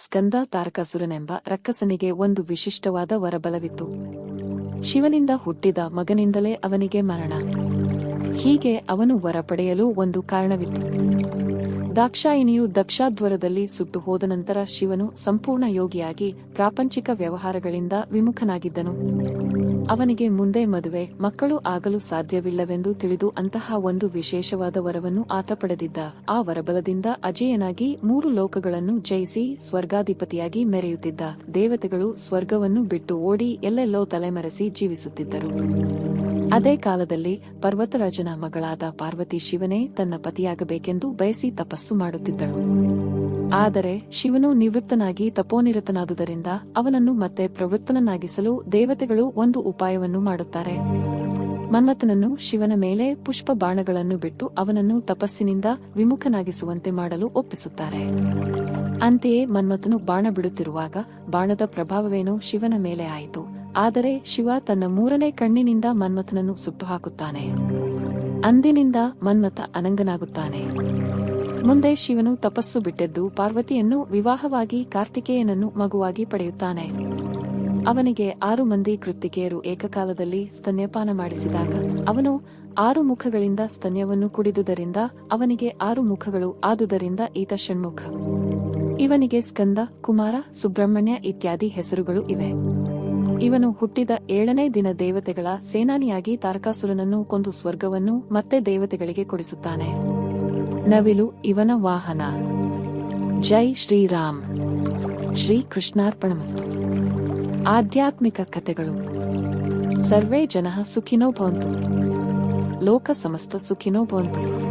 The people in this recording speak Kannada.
ಸ್ಕಂದ ತಾರಕಾಸುರನೆಂಬ ರಕ್ಕಸನಿಗೆ ಒಂದು ವಿಶಿಷ್ಟವಾದ ವರಬಲವಿತ್ತು. ಶಿವನಿಂದ ಹುಟ್ಟಿದ ಮಗನಿಂದಲೇ ಅವನಿಗೆ ಮರಣ. ಹೀಗೆ ಅವನು ವರ ಪಡೆಯಲು ಒಂದು ಕಾರಣವಿತ್ತು. ದಾಕ್ಷಾಯಿಣಿಯು ದಕ್ಷಾಧ್ವರದಲ್ಲಿ ಸುಟ್ಟು ಹೋದ ನಂತರ ಶಿವನು ಸಂಪೂರ್ಣ ಯೋಗಿಯಾಗಿ ಪ್ರಾಪಂಚಿಕ ವ್ಯವಹಾರಗಳಿಂದ ವಿಮುಖನಾಗಿದ್ದನು. ಅವನಿಗೆ ಮುಂದೆ ಮದುವೆ, ಮಕ್ಕಳು ಆಗಲು ಸಾಧ್ಯವಿಲ್ಲವೆಂದು ತಿಳಿದು ಅಂತಹ ಒಂದು ವಿಶೇಷವಾದ ವರವನ್ನು ಆತ ಪಡೆದಿದ್ದ. ಆ ವರಬಲದಿಂದ ಅಜೇಯನಾಗಿ ಮೂರು ಲೋಕಗಳನ್ನು ಜಯಿಸಿ ಸ್ವರ್ಗಾಧಿಪತಿಯಾಗಿ ಮೆರೆಯುತ್ತಿದ್ದ. ದೇವತೆಗಳು ಸ್ವರ್ಗವನ್ನು ಬಿಟ್ಟು ಓಡಿ ಎಲ್ಲೆಲ್ಲೋ ತಲೆಮರೆಸಿ ಜೀವಿಸುತ್ತಿದ್ದರು. ಅದೇ ಕಾಲದಲ್ಲಿ ಪರ್ವತರಾಜನ ಮಗಳಾದ ಪಾರ್ವತಿ ಶಿವನೇ ತನ್ನ ಪತಿಯಾಗಬೇಕೆಂದು ಬಯಸಿ ತಪಸ್ಸು ಮಾಡುತ್ತಿದ್ದಳು. ಆದರೆ ಶಿವನು ನಿವೃತ್ತನಾಗಿ ತಪೋನಿರತನಾದುದರಿಂದ ಅವನನ್ನು ಮತ್ತೆ ಪ್ರವೃತ್ತನನ್ನಾಗಿಸಲು ದೇವತೆಗಳು ಒಂದು ಉಪಾಯವನ್ನು ಮಾಡುತ್ತಾರೆ. ಮನ್ಮಥನನ್ನು ಶಿವನ ಮೇಲೆ ಪುಷ್ಪ ಬಾಣಗಳನ್ನು ಬಿಟ್ಟು ಅವನನ್ನು ತಪಸ್ಸಿನಿಂದ ವಿಮುಖನಾಗಿಸುವಂತೆ ಮಾಡಲು ಒಪ್ಪಿಸುತ್ತಾರೆ. ಅಂತೆಯೇ ಮನ್ಮಥನು ಬಾಣ ಬಿಡುತ್ತಿರುವಾಗ ಬಾಣದ ಪ್ರಭಾವವೇನೋ ಶಿವನ ಮೇಲೆ ಆಯಿತು. ಆದರೆ ಶಿವ ತನ್ನ ಮೂರನೇ ಕಣ್ಣಿನಿಂದ ಮನ್ಮಥನನ್ನು ಸುಟ್ಟು ಹಾಕುತ್ತಾನೆ ಅಂದಿನಿಂದ ಮನ್ಮಥ ಅನಂಗನಾಗುತ್ತಾನೆ. ಮುಂದೆ ಶಿವನು ತಪಸ್ಸು ಬಿಟ್ಟೆದ್ದು ಪಾರ್ವತಿಯನ್ನು ವಿವಾಹವಾಗಿ ಕಾರ್ತಿಕೇಯನನ್ನು ಮಗುವಾಗಿ ಪಡೆಯುತ್ತಾನೆ. ಅವನಿಗೆ ಆರು ಮಂದಿ ಕೃತ್ತಿಕೆಯರು ಏಕಕಾಲದಲ್ಲಿ ಸ್ತನ್ಯಪಾನ ಮಾಡಿಸಿದಾಗ ಅವನು ಆರು ಮುಖಗಳಿಂದ ಸ್ತನ್ಯವನ್ನು ಕುಡಿದುದರಿಂದ ಅವನಿಗೆ ಆರು ಮುಖಗಳು ಆದುದರಿಂದ ಈತ ಷಣ್ಮುಖ. ಇವನಿಗೆ ಸ್ಕಂದ, ಕುಮಾರ, ಸುಬ್ರಹ್ಮಣ್ಯ ಇತ್ಯಾದಿ ಹೆಸರುಗಳು ಇವೆ. ಇವನು ಹುಟ್ಟಿದ ಏಳನೇ ದಿನ ದೇವತೆಗಳ ಸೇನಾನಿಯಾಗಿ ತಾರಕಾಸುರನನ್ನು ಕೊಂದು ಸ್ವರ್ಗವನ್ನು ಮತ್ತೆ ದೇವತೆಗಳಿಗೆ ಕೊಡಿಸುತ್ತಾನೆ. ನವಿಲು ಇವನ ವಾಹನ. ಜೈ ಶ್ರೀರಾಮ್. ಶ್ರೀ ಕೃಷ್ಣಾರ್ಪಣಮಸ್ತು. ಆಧ್ಯಾತ್ಮಿಕ ಕಥೆಗಳು. ಸರ್ವೇ ಜನ ಸುಖಿನೋ ಭವಂತು. ಲೋಕ ಸಮಸ್ತ ಸುಖಿನೋ ಭವಂತು.